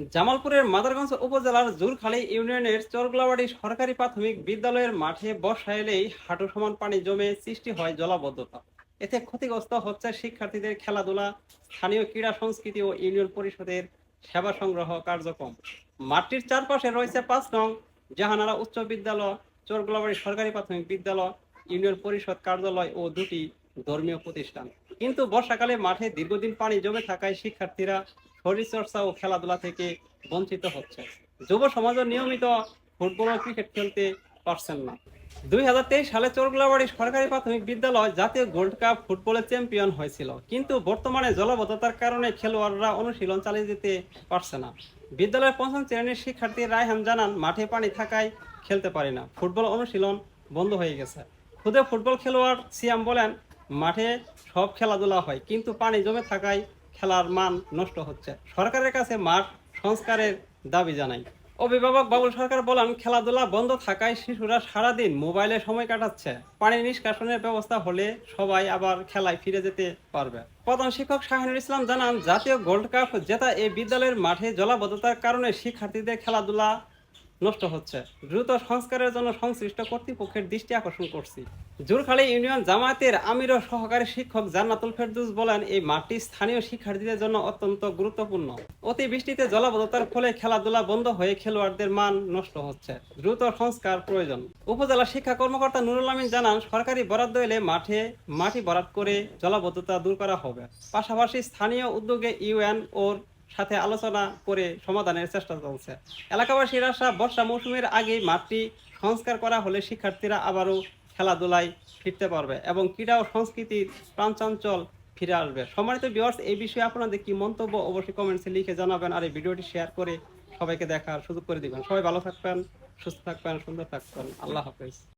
জামালপুরের মাদারগঞ্জ উপজেলার জুরখালী ইউনিয়নের চরগলাবাড়ি সরকারি প্রাথমিক বিদ্যালয়ের মাঠে বর্ষা এলেই হাঁটু সমান পানি জমে সৃষ্টি হয় জলাবদ্ধতা। এতে ক্ষতিগ্রস্ত হচ্ছে শিক্ষার্থীদের খেলাধুলা, স্থানীয় ক্রীড়া সংস্কৃতি ও ইউনিয়ন পরিষদের সেবা সংগ্রহ কার্যক্রম। মাঠটির চারপাশে রয়েছে পাঁচ নং জাহানারা উচ্চ বিদ্যালয়, চরগলাবাড়ি সরকারি প্রাথমিক বিদ্যালয়, ইউনিয়ন পরিষদ কার্যালয় ও দুটি ধর্মীয় প্রতিষ্ঠান। কিন্তু বর্ষাকালে মাঠে দীর্ঘদিন পানি জমে থাকায় শিক্ষার্থীরা শরীরচর্চা ও খেলাধুলা থেকে বঞ্চিত হচ্ছে। যুব সমাজও নিয়মিত ফুটবল ও ক্রিকেট খেলতে পারছেন না। দুই হাজার তেইশ সালে চোরগুলাবাড়ি সরকারি প্রাথমিক বিদ্যালয় জাতীয় গোল্ড কাপ ফুটবলে চ্যাম্পিয়ন হয়েছিল। কিন্তু বর্তমানে জলবদ্ধতার কারণে খেলোয়াড়রা অনুশীলন চালিয়ে যেতে পারছে না। বিদ্যালয়ের পঞ্চম শ্রেণির শিক্ষার্থী রায়হান জানান, মাঠে পানি থাকায় খেলতে পারি না। ফুটবল অনুশীলন বন্ধ হয়ে গেছে। খুদে ফুটবল খেলোয়াড় সিয়াম বলেন মাঠে সব খেলাধুলা হয়, কিন্তু পানি জমে থাকায় খেলার মান নষ্ট হচ্ছে। সরকারের কাছে মাঠ সংস্কারের দাবি জানাই। অভিভাবক বাবুল সরকার বলেন, খেলাধুলা বন্ধ থাকায় শিশুরা সারাদিন মোবাইলে সময় কাটাচ্ছে। পানি নিষ্কাশনের ব্যবস্থা হলে সবাই আবার খেলায় ফিরে যেতে পারবে। প্রধান শিক্ষক শাহিনুর ইসলাম জানান, জাতীয় গোল্ড কাপ জেতা এই বিদ্যালয়ের মাঠে জলাবদ্ধতার কারণে শিক্ষার্থীদের খেলাধুলা নষ্ট হচ্ছে। দ্রুত সংস্কারের জন্য সংশ্লিষ্ট কর্তৃপক্ষের দৃষ্টি আকর্ষণ করছি। জুরখালী ইউনিয়ন জামায়াতের আমির ও সহকারী শিক্ষক জান্নাতুল ফেরদুস বলেন, এই মাঠটি স্থানীয় শিক্ষার্থীদের জন্য অত্যন্ত গুরুত্বপূর্ণ। অতি বৃষ্টিতে জলাবদ্ধতার ফলে খেলাধুলা বন্ধ হয়ে খেলোয়াড়দের মান নষ্ট হচ্ছে। দ্রুত সংস্কার প্রয়োজন। উপজেলা শিক্ষা কর্মকর্তা নুরুল আমিন জানান, সরকারি বরাদ্দ এলে মাঠে মাটি বরাদ করে জলাবদ্ধতা দূর করা হবে। পাশাপাশি স্থানীয় উদ্যোগে ইউএন ওর সাথে আলোচনা করে সমাধানের চেষ্টা চলছে। এলাকাবাসীর আশা বর্ষা মৌসুমের আগেই মাঠটি সংস্কার করা হলে শিক্ষার্থীরা আবারও খেলাধুলায় ফিরতে পারবে এবং ক্রীড়া ও সংস্কৃতির প্রাণচাঞ্চল ফিরে আসবে। সম্মানিত ভিউয়ার্স এই বিষয়ে আপনাদের কি মন্তব্য অবশ্যই কমেন্টসে লিখে জানাবেন আর এই ভিডিওটি শেয়ার করে সবাইকে দেখার সুযোগ করে দিবেন। সবাই ভালো থাকবেন, সুস্থ থাকবেন, সুন্দর থাকবেন। আল্লাহ হাফেজ।